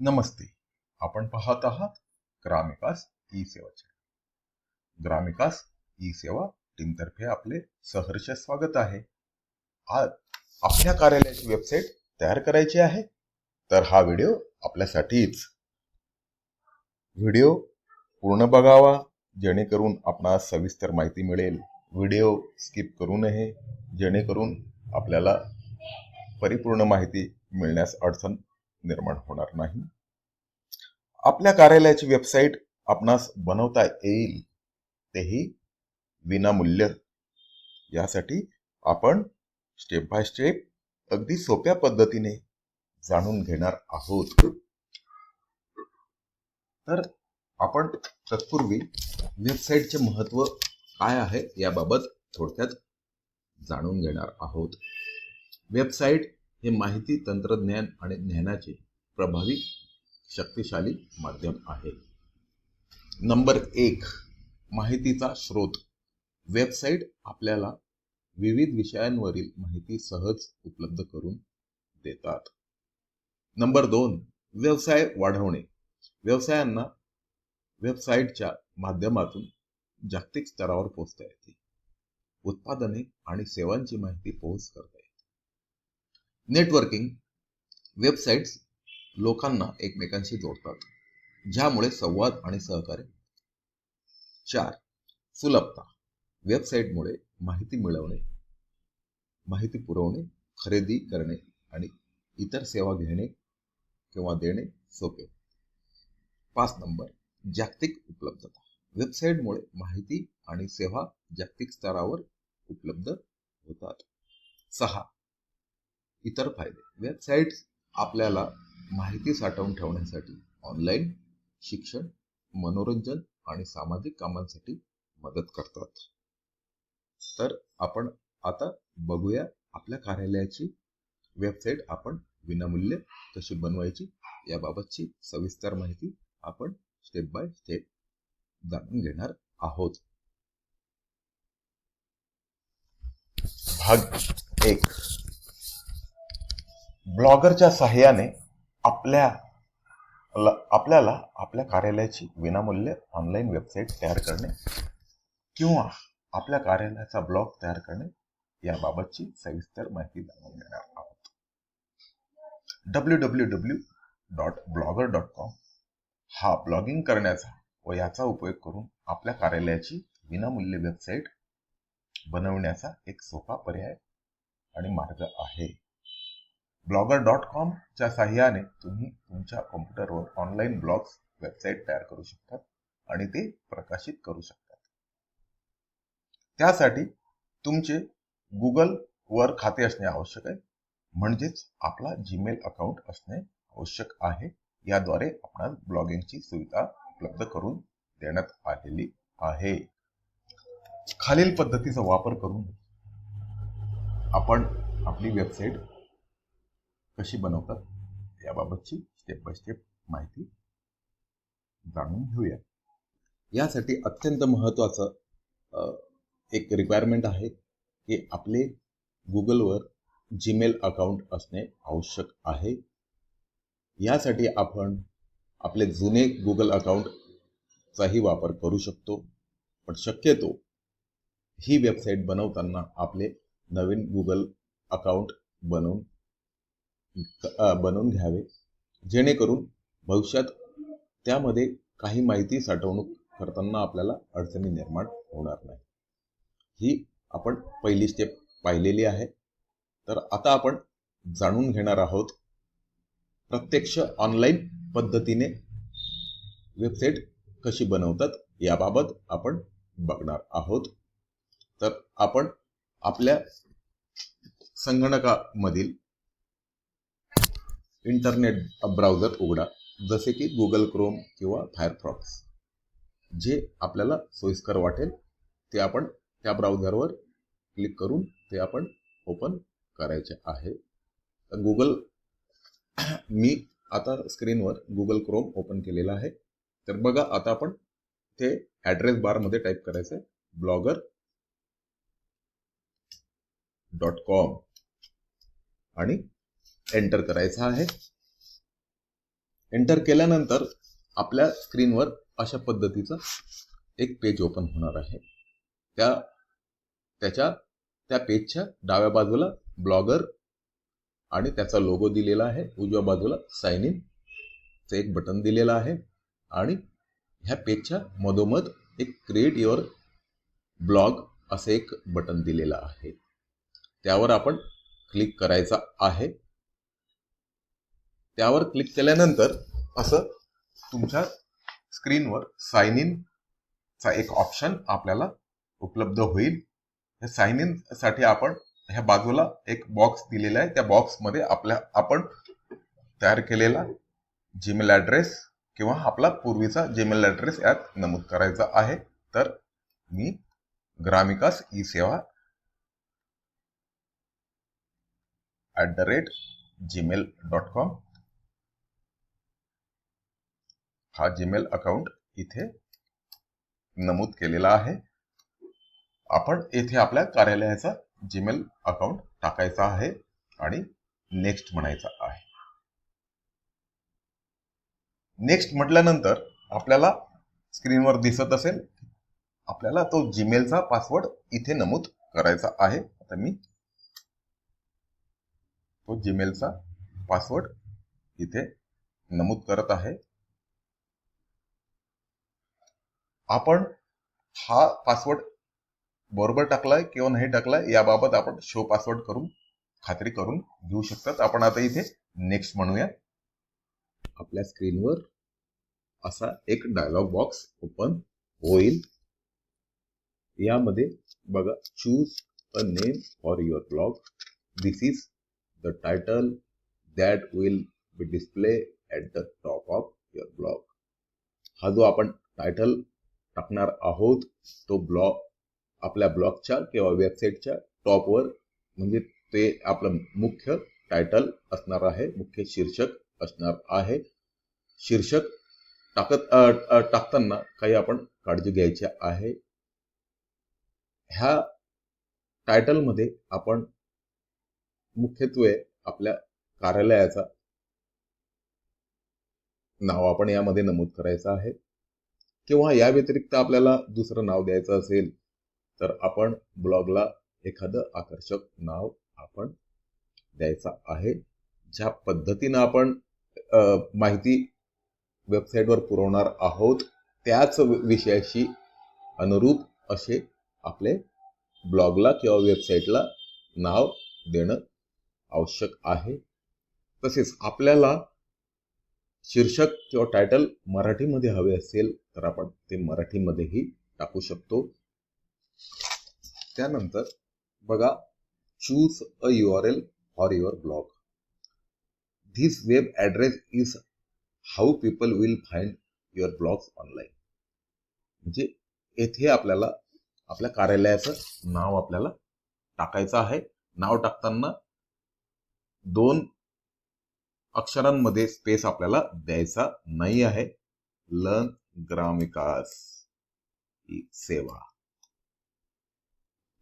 नमस्ते. आपण पाहत आहात ग्रामिकास ई सेवा ग्रामिकास ई सेवा टीमतर्फे आपले सहर्ष स्वागत आहे. आज आपल्या कार्यालयाची वेबसाईट तयार करायची आहे. तर हा व्हिडिओ आपल्यासाठीच. व्हिडिओ पूर्ण बघावा जेणेकरून आपणास सविस्तर माहिती मिळेल. व्हिडिओ स्किप करू नये जेणेकरून आपल्याला परिपूर्ण माहिती मिळण्यास अडचण निर्माण होणार नाही. आपल्या कार्यालयाची वेबसाईट आपणास बनवता येईल तेही विनामूल्य. यासाठी आपण स्टेप बाय स्टेप अगदी सोप्या पद्धतीने जाणून घेणार आहोत. तर आपण तत्पूर्वी वेबसाईटचे महत्त्व काय आहे याबाबत थोडक्यात जाणून घेणार आहोत. वेबसाईट हे माहिती तंत्रज्ञान आणि ज्ञानाचे प्रभावी शक्तिशाली माध्यम आहे. नंबर एक माहितीचा स्रोत. वेबसाईट आपल्याला विविध विषयांवरील माहिती सहज उपलब्ध करून देतात. नंबर दोन व्यवसाय वाढवणे. व्यवसायांना वेबसाईटच्या माध्यमातून जागतिक स्तरावर पोहोचता येते. उत्पादने आणि सेवांची माहिती पोहोच करता येते. नेटवर्किंग वेबसाईट्स लोकांना एकमेकांशी जोडतात. ज्यामुळे संवाद आणि सहकार्य चार सुलभता. वेबसाईटमुळे माहिती मिळवणे माहिती पुरवणे खरेदी करणे आणि इतर सेवा घेणे किंवा देणे सोपे. पाच नंबर जागतिक उपलब्धता. वेबसाईटमुळे माहिती आणि सेवा जागतिक स्तरावर उपलब्ध होतात. सहा इतर फायदे. वेबसाईट आपल्याला माहिती साठवून ठेवण्यासाठी ऑनलाईन शिक्षण मनोरंजन आणि सामाजिक कामांसाठी मदत करतात. तर आपण आता बघूया आपल्या कार्यालयाची वेबसाईट आपण विनामूल्य कशी बनवायची याबाबतची सविस्तर माहिती आपण स्टेप बाय स्टेप जाणून घेणार आहोत. भाग एक. ब्लॉगरच्या सहाय्याने आपल्या आपल्याला आपल्या कार्यालयाची विनामूल्य ऑनलाईन वेबसाईट तयार करणे किंवा आपल्या कार्यालयाचा ब्लॉग तयार करणे याबाबतची सविस्तर माहिती जाणून घेणार आहोत. W W W dot blogger dot com हा ब्लॉगिंग करण्याचा व याचा उपयोग करून आपल्या कार्यालयाची विनामूल्य वेबसाईट बनवण्याचा एक सोपा पर्याय आणि मार्ग आहे. ब्लॉगर डॉट कॉमच्या साह्याने तुम्ही तुमच्या कॉम्प्युटरवर ऑनलाईन ब्लॉग्स वेबसाईट तयार करू शकतात आणि ते प्रकाशित करू शकतात. त्यासाठी तुमचे गुगल वर खाते असणे आवश्यक आहे. म्हणजेच आपला जीमेल अकाउंट असणे आवश्यक आहे. याद्वारे आपणास ब्लॉगिंगची सुविधा उपलब्ध करून देण्यात आलेली आहे. खालील पद्धतीचा वापर करून आपण आपली वेबसाईट कशी बनवतात याबाबतची स्टेप बाय स्टेप माहिती जाणून घेऊया. यासाठी अत्यंत महत्त्वाचं एक रिक्वायरमेंट आहे की आपले गुगलवर जीमेल अकाउंट असणे आवश्यक आहे. यासाठी आपण आपले जुने गुगल अकाउंटचाही वापर करू शकतो पण शक्यतो ही वेबसाईट बनवताना आपले नवीन गुगल अकाउंट बनवून बनवून घ्यावे. जेणेकरून भविष्यात त्यामध्ये काही माहिती साठवणूक करताना आपल्याला अडचणी निर्माण होणार नाही. ही आपण पहिली स्टेप पाहिलेली आहे. तर आता आपण जाणून घेणार आहोत प्रत्यक्ष ऑनलाईन पद्धतीने वेबसाईट कशी बनवतात याबाबत आपण बघणार आहोत. तर आपण आपल्या संगणकामधील इंटरनेट ब्राउझर उघडा जसे की गुगल क्रोम किंवा फायरफॉक्स जे आपल्याला सोयीस्कर वाटेल ते आपण त्या ब्राउझरवर क्लिक करून ते आपण ओपन करायचे आहे. तर गुगल मी आता स्क्रीनवर गुगल क्रोम ओपन केलेला आहे. तर बघा आता आपण ते ॲड्रेस बारमध्ये टाईप करायचं आहे ब्लॉगर डॉट कॉम आणि एंटर करायचा आहे. एंटर केल्यानंतर आपल्या स्क्रीनवर अशा पद्धतीचं एक पेज ओपन होणार आहे. त्या त्याच्या त्या पेजच्या डाव्या बाजूला ब्लॉगर आणि त्याचा लोगो दिलेला आहे. उजव्या बाजूला साइन इन एक बटन दिलेलं आहे. आणि ह्या पेजच्या मधोमध एक क्रिएट युअर ब्लॉग असं एक बटन दिलेलं आहे. त्यावर आपण क्लिक करायचा आहे. त्यावर क्लिक केल्यानंतर असं तुमच्या स्क्रीनवर साइन इन चा एक ऑप्शन आपल्याला उपलब्ध होईल. या साइन इनसाठी आपण ह्या बाजूला एक बॉक्स दिलेला आहे. त्या बॉक्समध्ये आपल्या आपण तयार केलेला जीमेल ॲड्रेस किंवा आपला पूर्वीचा जीमेल ॲड्रेस यात नमूद करायचा आहे. तर मी ग्रामिकास ई सेवा at the rate Gmail dot com हा जीमेल अकाउंट इथे नमूद केलेला आहे. आपण येथे आपल्या कार्यालयाचा जीमेल अकाउंट टाकायचा आहे आणि नेक्स्ट म्हणायचा आहे. नेक्स्ट म्हटल्यानंतर आपल्याला स्क्रीनवर दिसत असेल आपल्याला तो जीमेलचा पासवर्ड इथे नमूद करायचा आहे. आता मी तो जीमेलचा पासवर्ड इथे नमूद करत आहे. आपण हा पासवर्ड बरोबर टाकलाय किंवा नाही टाकलाय याबाबत आपण शो पासवर्ड करून खात्री करून घेऊ शकतात. आपण आता इथे नेक्स्ट म्हणूया. आपल्या स्क्रीनवर असा एक डायलॉग बॉक्स ओपन होईल. यामध्ये बघा choose a name for your blog this is the title that will be display at the top of your blog हा जो आपण टायटल टाकणार आहोत तो ब्लॉग आपल्या ब्लॉगच्या किंवा वेबसाईटच्या टॉपवर. म्हणजे ते आपलं मुख्य टायटल असणार आहे मुख्य शीर्षक असणार आहे. शीर्षक टाकत टाकताना काही आपण काळजी घ्यायची आहे. ह्या टायटलमध्ये आपण मुख्यत्वे आपल्या कार्यालयाचा नाव आपण यामध्ये नमूद करायचं आहे. किंवा या व्यतिरिक्त आपल्याला दुसरं नाव द्यायचं असेल तर आपण ब्लॉगला एखादं आकर्षक नाव आपण द्यायचं आहे ज्या पद्धतीनं आपण माहिती वेबसाईटवर पुरवणार आहोत त्याच विषयाशी अनुरूप असे आपले ब्लॉगला किंवा वेबसाईटला नाव देणं आवश्यक आहे. तसेच आपल्याला शीर्षक किंवा टायटल मराठीमध्ये हवे असेल तर आपण ते मराठीमध्येही टाकू शकतो. त्यानंतर बघा choose a U R L for your blog this web address is how people will find your blogs online म्हणजे येथे आपल्याला आपल्या कार्यालयाचं नाव आपल्याला टाकायचं आहे. नाव टाकताना दोन अक्षरांमध्ये स्पेस आपल्याला द्यायचा नाही आहे. लर्न ग्रामविकास सेवा.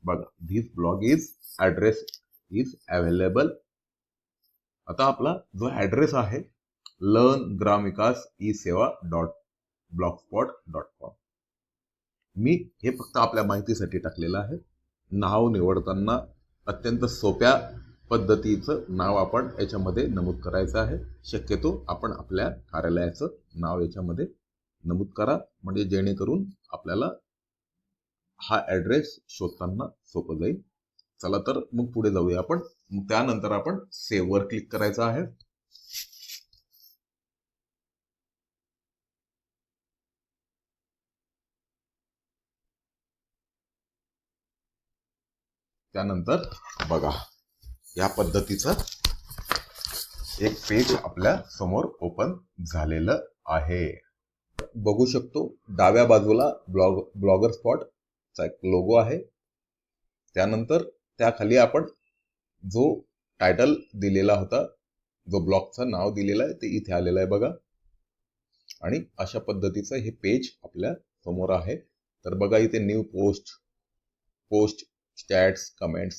बघा this blog is address is available आता आपला जो ऍड्रेस आहे लर्न ग्रामिकास ई सेवा dot blogspot dot com मी हे फक्त आपल्या माहितीसाठी टाकलेलं आहे. नाव निवडताना अत्यंत सोप्या पद्धतीचं नाव आपण याच्यामध्ये नमूद करायचं आहे. शक्यतो आपण आपल्या कार्यालयाचं नाव याच्यामध्ये नमूद करा. म्हणजे जेणेकरून आपल्याला हा ॲड्रेस शोधताना सोपं जाईल. चला तर मग पुढे जाऊया आपण. मग त्यानंतर आपण सेव्हवर क्लिक करायचं आहे. त्यानंतर बघा. या पद्धतीचं एक पेज आपल्यासमोर ओपन झालेलं आहे. बघू शकतो डाव्या बाजूला ब्लॉग ब्लॉगर स्पॉटचा एक लोगो आहे. त्यानंतर त्याखाली आपण जो टायटल दिलेला होता जो ब्लॉगचं नाव दिलेलं आहे ते इथे आलेलं आहे बघा. आणि अशा पद्धतीचं हे पेज आपल्यासमोर आहे. तर बघा इथे new post post stats comments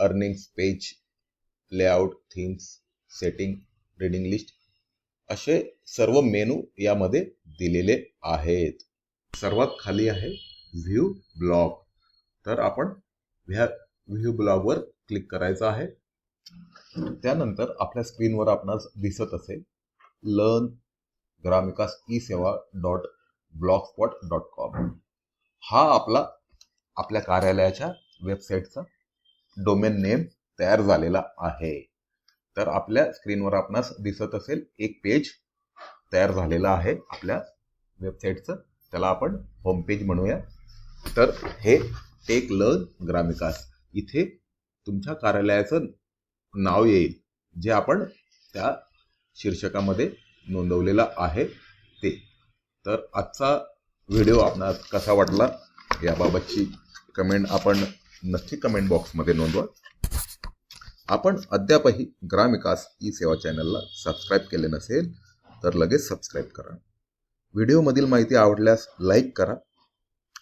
earnings page layout themes setting reading list असे सर्व मेनू यामध्ये दिलेले आहेत. सर्वात खाली आहे व्ह्यू ब्लॉग तर आपण ह्या व्ह्यू ब्लॉगवर क्लिक करायचं आहे. त्यानंतर आपल्या स्क्रीनवर आपणास दिसत असेल लर्न ग्रामिकास ई सेवा dot blogspot dot com. हा आपला आपल्या कार्यालयाच्या वेबसाईटचा डोमेन नेम तयार झालेला आहे. तर आपल्या स्क्रीनवर आपणास दिसत असेल एक पेज तयार झालेला आहे आपल्या वेबसाईटचं त्याला आपण होम पेज म्हणूया. तर हे टेक लर्न ग्रामिकास इथे तुमच्या कार्यालयाचं नाव येईल जे आपण त्या शीर्षकामध्ये नोंदवलेलं आहे ते. तर आजचा व्हिडिओ आपणास कसा वाटला याबाबतची कमेंट आपण नक्की कमेंट बॉक्समध्ये नोंदवा. आपण अद्यापही ग्रामविकास ई सेवा चॅनलला सबस्क्राईब केले नसेल तर लगेच सबस्क्राईब करा. व्हिडिओमधील माहिती आवडल्यास लाईक करा.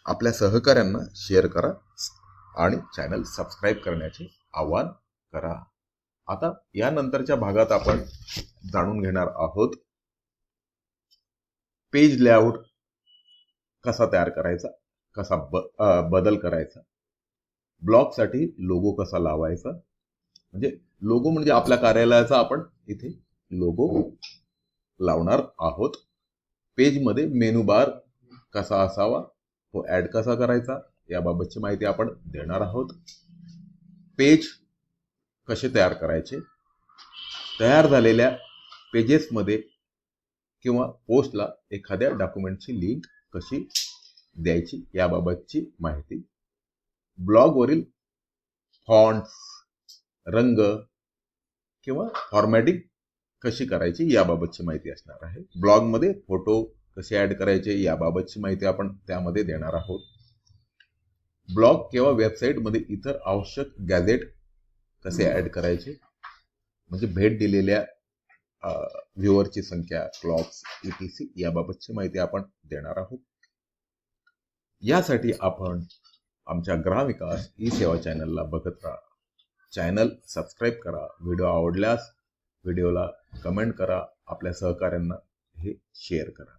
आपल्या सहकाऱ्यांना शेअर करा आणि चॅनल सबस्क्राईब करण्याचे आवाहन करा. आता यानंतरच्या भागात आपण जाणून घेणार आहोत पेज लेआउट कसा तयार करायचा कसा ब बदल करायचा. ब्लॉगसाठी लोगो कसा लावायचा? म्हणजे लोगो म्हणजे आपल्या कार्यालयाचा आपण इथे लोगो लावणार आहोत. पेजमध्ये मेनू बार कसा असावा तो ॲड कसा करायचा याबाबतची माहिती आपण देणार आहोत. पेज कसे तयार करायचे? तयार झालेल्या पेजेसमध्ये किंवा पोस्टला एखाद्या डॉक्युमेंटची लिंक कशी द्यायची याबाबतची माहिती ब्लॉगवरील फॉन्ट्स रंग किंवा फॉर्मॅटिंग कशी करायची याबाबतची माहिती असणार आहे. ब्लॉगमध्ये फोटो कसे ॲड करायचे याबाबतची माहिती आपण त्यामध्ये देणार आहोत. ब्लॉग किंवा वेबसाईटमध्ये इतर आवश्यक गॅझेट कसे ॲड करायचे? म्हणजे भेट दिलेल्या व्ह्युअरची संख्या क्लॉक्स ई टी सी याबाबतची माहिती आपण देणार आहोत. यासाठी आपण आमच्या ग्रामविकास ई सेवा चॅनलला बघत राहा. चॅनल सबस्क्राईब करा. व्हिडिओ आवडल्यास व्हिडिओला कमेंट करा. आपल्या सहकाऱ्यांना हे शेअर करा.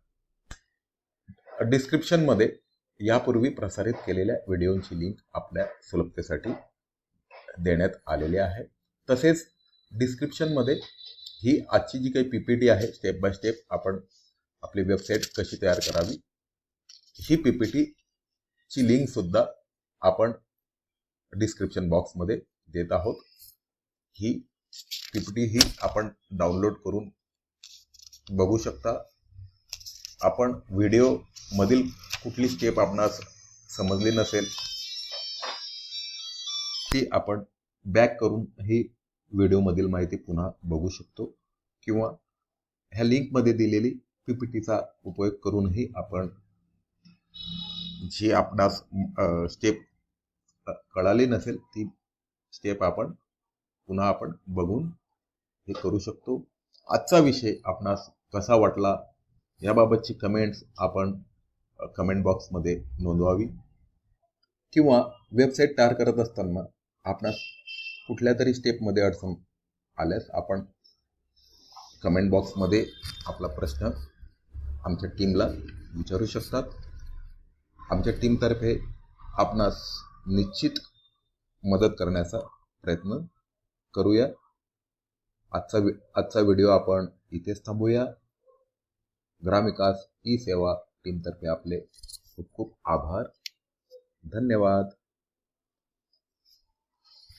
डिस्क्रिप्शनमध्ये यापूर्वी प्रसारित केलेल्या व्हिडिओंची लिंक आपल्या सुलभतेसाठी देण्यात आलेली आहे. तसेच डिस्क्रिप्शनमध्ये ही आजची जी काही पी पी टी आहे स्टेप बाय स्टेप आपण आपली वेबसाईट कशी तयार करावी ही पी पी टीची लिंकसुद्धा आपण डिस्क्रिप्शन बॉक्समध्ये देत आहोत. ही पी पी टी ही आपण डाउनलोड करून बघू शकता. आपण व्हिडिओमधील कुठली स्टेप आपणास समजली नसेल ती आपण बॅक करून ही व्हिडिओमधील माहिती पुन्हा बघू शकतो. किंवा ह्या लिंकमध्ये दिलेली पी पी टीचा उपयोग करूनही आपण जी आपणास स्टेप कळाली नसेल ती स्टेप आपण पुन्हा आपण बघून हे करू शकतो. आजचा विषय आपणास कसा वाटला याबाबतची कमेंट्स आपण कमेंट बॉक्समध्ये नोंदवावी. किंवा वेबसाईट तयार करत असताना आपणास कुठल्या तरी स्टेपमध्ये अडचण आल्यास आपण कमेंट बॉक्समध्ये आपला प्रश्न आमच्या टीमला विचारू शकतात. आमच्या टीमतर्फे आपणास निश्चित मदत करण्याचा प्रयत्न करूया. आजचा वि आजचा व्हिडिओ आपण इथेच थांबूया. ग्रामविकास ई सेवा टीमतर्फे आपले खूप खूप आभार. धन्यवाद.